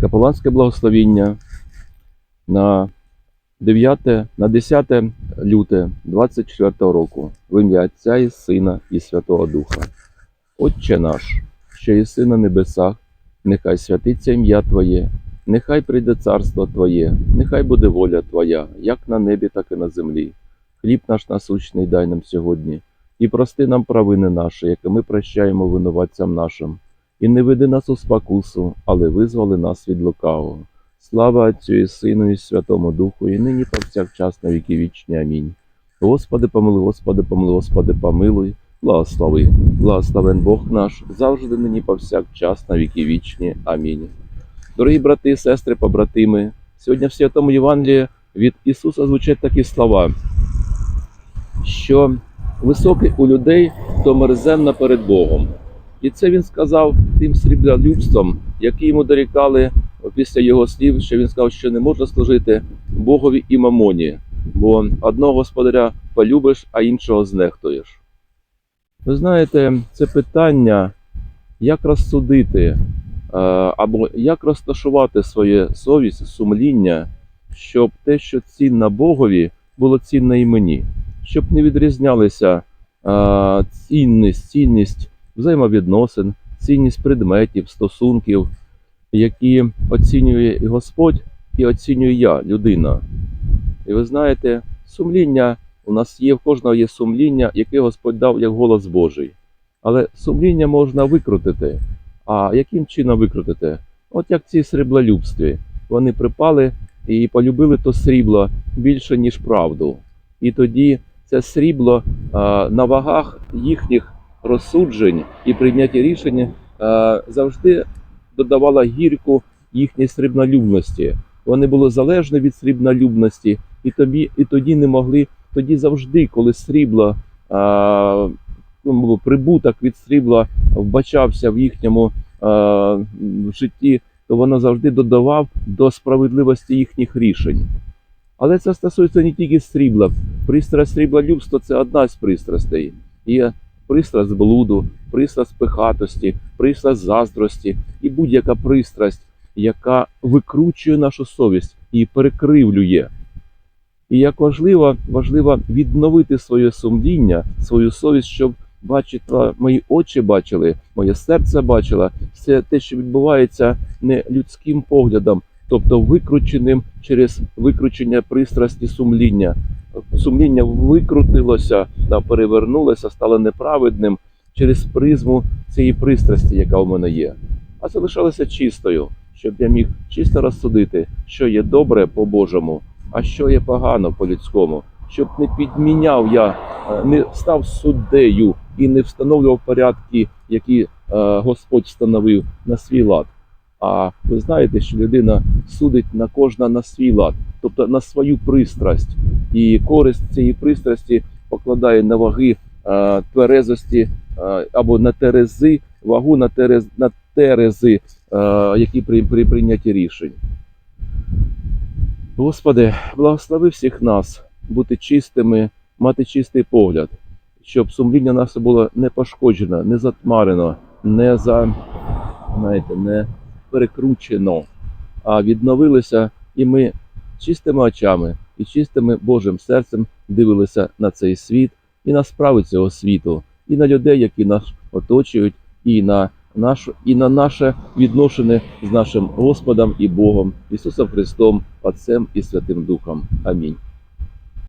Капеланське благословіння на 9, на 10 люте 24 року в ім'я Отця і Сина і Святого Духа. Отче наш, що єси на небесах, нехай святиться ім'я Твоє, нехай прийде царство Твоє, нехай буде воля Твоя, як на небі, так і на землі. Хліб наш насущний дай нам сьогодні, і прости нам провини наші, які ми прощаємо винуватцям нашим. І не веди нас у спокусу, але визволи нас від лукавого. Слава Отцю і Сину, і Святому Духу, і нині повсякчас на віки вічні. Амінь. Господи, помилуй, Господи, помилуй, Господи, помилуй, благослови, благословен Бог наш, завжди нині повсякчас на віки вічні. Амінь. Дорогі брати, сестри, побратими, сьогодні в Святому Євангелії від Ісуса звучать такі слова, що високий у людей, то мерзенна перед Богом. І це він сказав тим сріблолюбством, які йому дорікали після його слів, що він сказав, що не можна служити Богові і мамоні, бо одного господаря полюбиш, а іншого знехтуєш. Ви знаєте, це питання, як розсудити е, або як розташувати своє совість, сумління, щоб те, що цінно Богові, було цінно і мені, щоб не відрізнялися е, цінність, цінність взаємовідносин, цінність предметів, стосунків, які оцінює і Господь, і оцінюю я, людина. І ви знаєте, сумління у нас є, в кожного є сумління, яке Господь дав як голос Божий. Але сумління можна викрутити. А яким чином викрутити? От як ці сріблолюбстві. Вони припали і полюбили то срібло більше, ніж правду. І тоді це срібло а, на вагах їхніх розсуджень і прийняття рішень е, завжди додавала гірку їхній срібнолюбності. Вони були залежні від срібнолюбності, і тобі, і тоді не могли. Тоді завжди, коли срібло а, ну, прибуток від срібла вбачався в їхньому а, житті, то воно завжди додавав до справедливості їхніх рішень. Але це стосується не тільки срібла. Пристрасть сріблолюбства це одна з пристрастей. Є пристрасть блуду, пристрасть пихатості, пристрасть заздрості і будь-яка пристрасть, яка викручує нашу совість і перекривлює. І як важливо, важливо відновити своє сумління, свою совість, щоб бачити, мої очі бачили, моє серце бачило, все те, що відбувається не людським поглядом, тобто викрученим через викручення пристрасті сумління, сумління викрутилося та перевернулося, стало неправедним через призму цієї пристрасті, яка у мене є, а залишалося чистою, щоб я міг чисто розсудити, що є добре по-божому, а що є погано по-людському, щоб не підміняв я, е, не став суддею і не встановлював порядки, які е, Господь встановив на свій лад. А ви знаєте, що людина судить на кожна на свій лад, тобто на свою пристрасть, і користь цієї пристрасті покладає на ваги е, тверезості е, або на терези, вагу на терез на терези, е, які при, при прийнятті рішень. Господи, благослови всіх нас бути чистими, мати чистий погляд, щоб сумління наше було не пошкоджено, не затмарено, не за знаєте, не перекручено, а відновилося, і ми чистими очами і чистими Божим серцем дивилися на цей світ і на справи цього світу, і на людей, які нас оточують, і на нашу, і на наше відношення з нашим Господом і Богом, Ісусом Христом, Отцем і Святим Духом. Амінь.